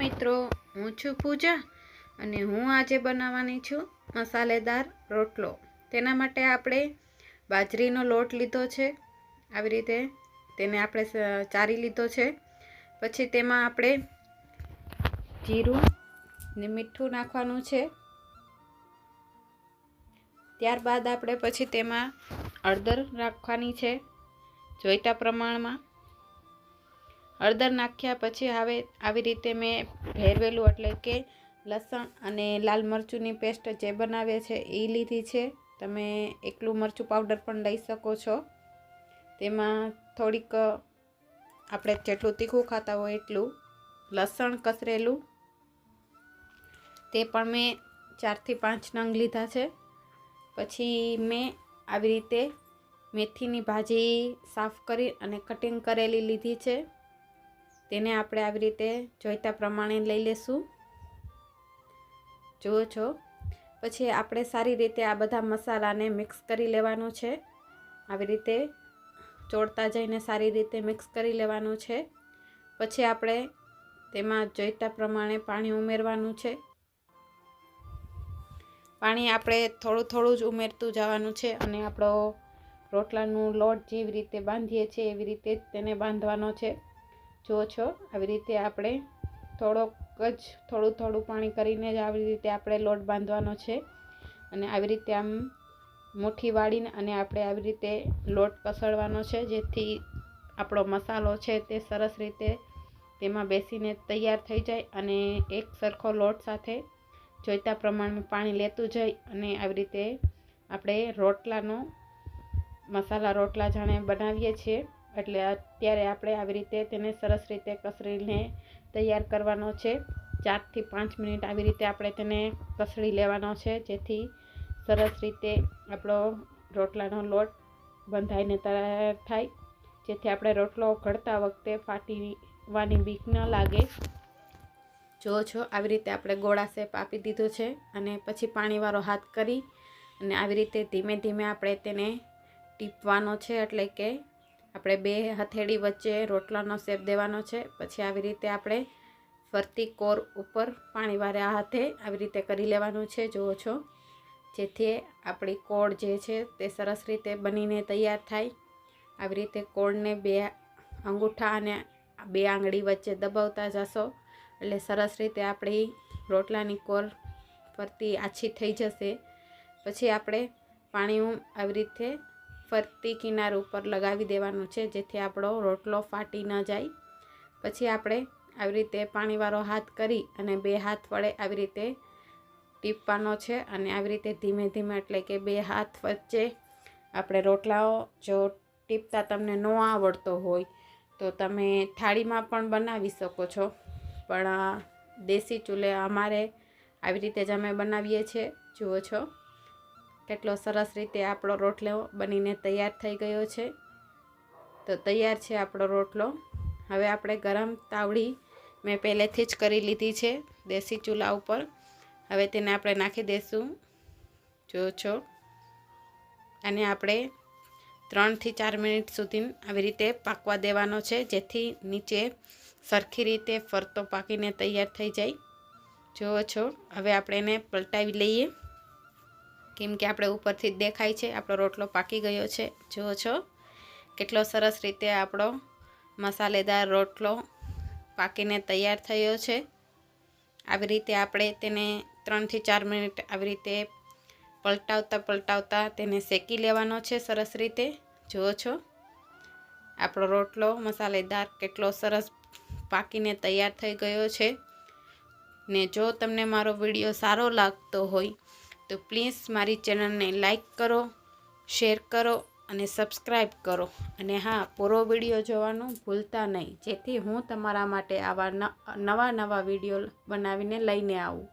મિત્રો, હું છું પૂજા અને હું આજે બનાવવાની છું મસાલેદાર રોટલો. તેના માટે આપણે બાજરીનો લોટ લીધો છે. આવી રીતે તેને આપણે ચારી લીધો છે. પછી તેમાં આપણે જીરું ને મીઠું નાખવાનું છે. ત્યારબાદ આપણે પછી તેમાં હળદર રાખવાની છે. જોઈતા પ્રમાણમાં હળદર નાખ્યા પછી હવે આવી રીતે મેં ભેરવેલું એટલે કે લસણ અને લાલ મરચુંની પેસ્ટ જે બનાવે છે એ લીધી છે. તમે એકલું મરચું પાવડર પણ લઈ શકો છો. તેમાં થોડીક, આપણે જેટલું તીખું ખાતા હોય એટલું લસણ કસરેલું. તે પણ મેં ચારથી પાંચ નંગ લીધા છે. પછી મેં આવી રીતે મેથીની ભાજી સાફ કરી અને કટિંગ કરેલી લીધી છે. તેને આપણે આવી રીતે જોઈતા પ્રમાણે લઈ લેશું. જુઓ છો. પછી આપણે સારી રીતે આ બધા મસાલાને મિક્સ કરી લેવાનું છે. આવી રીતે ચોળતા જઈને સારી રીતે મિક્સ કરી લેવાનું છે. પછી આપણે તેમાં જોઈતા પ્રમાણે પાણી ઉમેરવાનું છે. પાણી આપણે થોડું થોડું જ ઉમેરતું જવાનું છે અને આપણો રોટલાનું લોટ જેવી રીતે બાંધીએ છીએ એવી રીતે જ તેને બાંધવાનો છે. જુઓ છો, આવી રીતે આપણે થોડોક જ થોડું થોડું પાણી કરીને જ આવી રીતે આપણે લોટ બાંધવાનો છે. અને આવી રીતે આમ મુઠ્ઠી વાળીને અને આપણે આવી રીતે લોટ કસળવાનો છે, જેથી આપણો મસાલો છે તે સરસ રીતે તેમાં બેસીને તૈયાર થઈ જાય અને એક સરખો લોટ સાથે જોઈતા પ્રમાણમાં પાણી લેતું જાય અને આવી રીતે આપણે રોટલાનો, મસાલા રોટલા જાણે બનાવીએ છીએ. એટલે અત્યારે આપણે આવી રીતે તેને સરસ રીતે કસરીને તૈયાર કરવાનો છે. ચારથી પાંચ મિનિટ આવી રીતે આપણે તેને કસળી લેવાનો છે, જેથી સરસ રીતે આપણો રોટલાનો લોટ બંધાઈને તૈયાર થાય. જેથી આપણે રોટલો ઘડતા વખતે ફાટીવાની બીક ન લાગે. જો છો, આવી રીતે આપણે ગોળા શેપ આપી દીધો છે અને પછી પાણીવાળો હાથ કરી અને આવી રીતે ધીમે ધીમે આપણે તેને ટીપવાનો છે, એટલે કે આપણે બે હથેળી વચ્ચે રોટલાનો શેપ દેવાનો છે. પછી આવી રીતે આપણે ફરતી કોર ઉપર પાણીવાળા હાથે આવી રીતે કરી લેવાનું છે. જુઓ છો. જેથી આપણી કોળ જે છે તે સરસ રીતે બનીને તૈયાર થાય. આવી રીતે કોળને બે અંગૂઠા અને બે આંગળી વચ્ચે દબાવતા જશો. એટલે સરસ રીતે આપણી રોટલાની કોર ફરતી આછી થઈ જશે. પછી આપણે પાણી આવી રીતે ફરતી કિનાર ઉપર લગાવી દેવાનું છે, જેથી આપણો રોટલો ફાટી ન જાય. પછી આપણે આવી રીતે પાણીવાળો હાથ કરી અને બે હાથ વડે આવી રીતે ટીપવાનો છે અને આવી રીતે ધીમે ધીમે એટલે કે બે હાથ વચ્ચે આપણે રોટલાઓ જો ટીપતા તમને ન આવડતો હોય, તો તમે થાળીમાં પણ બનાવી શકો છો. પણ દેશી ચૂલે અમારે આવી રીતે જ અમે બનાવીએ છીએ, જુઓ છો. કેટલો સરસ રીતે આપણો રોટલો બનીને તૈયાર થઈ ગયો છે. તો તૈયાર છે આપણો રોટલો. હવે આપણે ગરમ તાવડી મેં પહેલેથી જ કરી લીધી છે દેશી ચૂલા ઉપર. હવે તેને આપણે નાખી દઈશું જો છો. અને આપણે ત્રણથી ચાર મિનિટ સુધી આવી રીતે પાકવા દેવાનો છે, જેથી નીચે સરખી રીતે ફરતો પાકીને તૈયાર થઈ જાય. જુઓ છો. હવે આપણે એને પલટાવી લઈએ. કેમ કે આપણે ઉપરથી જ દેખાય છે, આપણો રોટલો પાકી ગયો છે. જુઓ છો, કેટલો સરસ રીતે આપણો મસાલેદાર રોટલો પાકીને તૈયાર થયો છે. આવી રીતે આપણે તેને ત્રણથી ચાર મિનિટ આવી રીતે પલટાવતા પલટાવતા તેને શેકી લેવાનો છે સરસ રીતે. જુઓ છો, આપણો રોટલો મસાલેદાર કેટલો સરસ પાકીને તૈયાર થઈ ગયો છે. ને જો તમને મારો વીડિયો સારો લાગતો હોય તો પ્લીઝ મારી ચેનલને લાઈક કરો, શેર કરો અને સબસ્ક્રાઈબ કરો. અને હા, પૂરો વીડિયો જોવાનું ભૂલતા નહીં. જેથી હું તમારા માટે આવા નવા નવા વીડિયો બનાવીને લઈને આવું.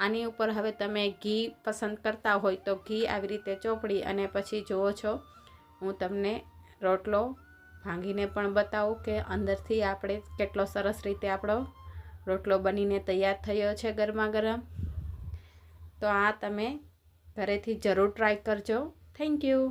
આની ઉપર હવે તમે ઘી પસંદ કરતા હોય તો ઘી આવી રીતે ચોપડી અને પછી જુઓ છો, હું તમને રોટલો ભાંગીને પણ બતાવું કે અંદરથી આપણે કેટલો સરસ રીતે આપણો રોટલો બનીને તૈયાર થયો છે ગરમા ગરમ. તો આ તમે ઘરેથી જરૂર ટ્રાય કરજો. Thank you